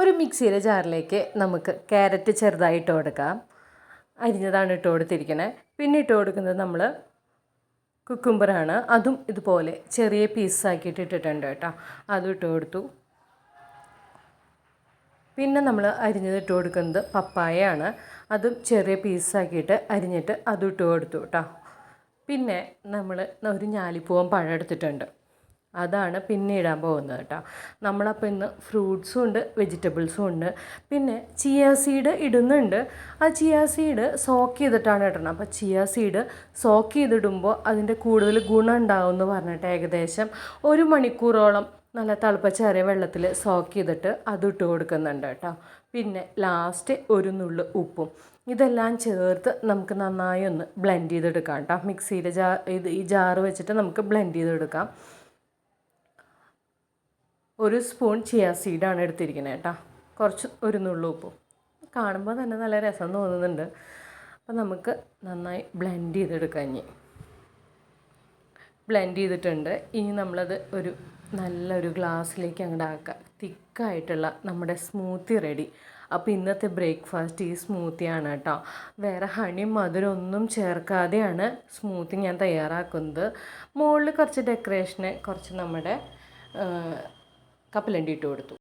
ഒരു മിക്സിയുടെ ജാറിലേക്ക് നമുക്ക് ക്യാരറ്റ് ചെറുതായിട്ട് കൊടുക്കാം. അരിഞ്ഞതാണ് ഇട്ട് കൊടുത്തിരിക്കുന്നത് പിന്നെ ഇട്ട് കൊടുക്കുന്നത് നമ്മൾ കുക്കുംബറാണ് അതും ഇതുപോലെ ചെറിയ പീസാക്കിയിട്ട് ഇട്ടിട്ടുണ്ട് കേട്ടോ. അതും ഇട്ട് കൊടുത്തു. പിന്നെ നമ്മൾ അരിഞ്ഞത് ഇട്ട് കൊടുക്കുന്നത് പപ്പായയാണ്. അതും ചെറിയ പീസാക്കിയിട്ട് അരിഞ്ഞിട്ട് അതും ഇട്ട് കൊടുത്തു കേട്ടോ. പിന്നെ നമ്മൾ ഒരു ഞാലിപ്പൂവൻ പഴം എടുത്തിട്ടുണ്ട്. അതാണ് പിന്നെ ഇടാൻ പോകുന്നത് കേട്ടോ. നമ്മളപ്പോൾ ഇന്ന് ഫ്രൂട്ട്സും ഉണ്ട് വെജിറ്റബിൾസും ഉണ്ട്. പിന്നെ ചിയ സീഡ് ഇടുന്നുണ്ട്. ആ ചിയ സീഡ് സോക്ക് ചെയ്തിട്ടാണ് ഇടണം അപ്പോൾ ചിയ സീഡ് സോക്ക് ചെയ്തിടുമ്പോൾ അതിന്റെ കൂടുതൽ ഗുണം ഉണ്ടാവും എന്ന് പറഞ്ഞിട്ട് ഏകദേശം ഒരു മണിക്കൂറോളം നല്ല തിളപ്പച്ചേറിയ വെള്ളത്തിൽ സോക്ക് ചെയ്തിട്ട് അത് ഇട്ട് കൊടുക്കുന്നുണ്ട് കേട്ടോ. പിന്നെ ലാസ്റ്റ് ഒരു നുള്ളു ഉപ്പും. ഇതെല്ലാം ചേർത്ത് നമുക്ക് നന്നായി ഒന്ന് ബ്ലെൻഡ് ചെയ്തെടുക്കാം കേട്ടോ. മിക്സിയിൽ ജാർ ഇത് ഈ ജാറ് വെച്ചിട്ട് നമുക്ക് ബ്ലെൻഡ് ചെയ്തെടുക്കാം. ഒരു സ്പൂൺ ചിയ സീഡാണ് എടുത്തിരിക്കുന്നത് കേട്ടോ. കുറച്ച് ഒരു നുള്ളു ഉപ്പും. കാണുമ്പോൾ തന്നെ നല്ല രസം തോന്നുന്നുണ്ട്. അപ്പം നമുക്ക് നന്നായി ബ്ലെൻഡ് ചെയ്തെടുക്കാം ഇനി. ബ്ലെൻഡ് ചെയ്തിട്ടുണ്ട്. ഇനി നമ്മളത് ഒരു നല്ലൊരു ഗ്ലാസ്സിലേക്ക് അങ്ങോട്ട് ആക്കുക തിക്കായിട്ടുള്ള നമ്മുടെ സ്മൂത്തി റെഡി അപ്പോൾ ഇന്നത്തെ ബ്രേക്ക്ഫാസ്റ്റ് ഈ സ്മൂത്തിയാണ് കേട്ടോ. വേറെ ഹണി മധുരം ഒന്നും ചേർക്കാതെയാണ് സ്മൂത്തി ഞാൻ തയ്യാറാക്കുന്നത്. മുകളിൽ കുറച്ച് ഡെക്കറേഷന് കുറച്ച് നമ്മുടെ കപ്പലണ്ടി ഇട്ട് കൊടുത്തു.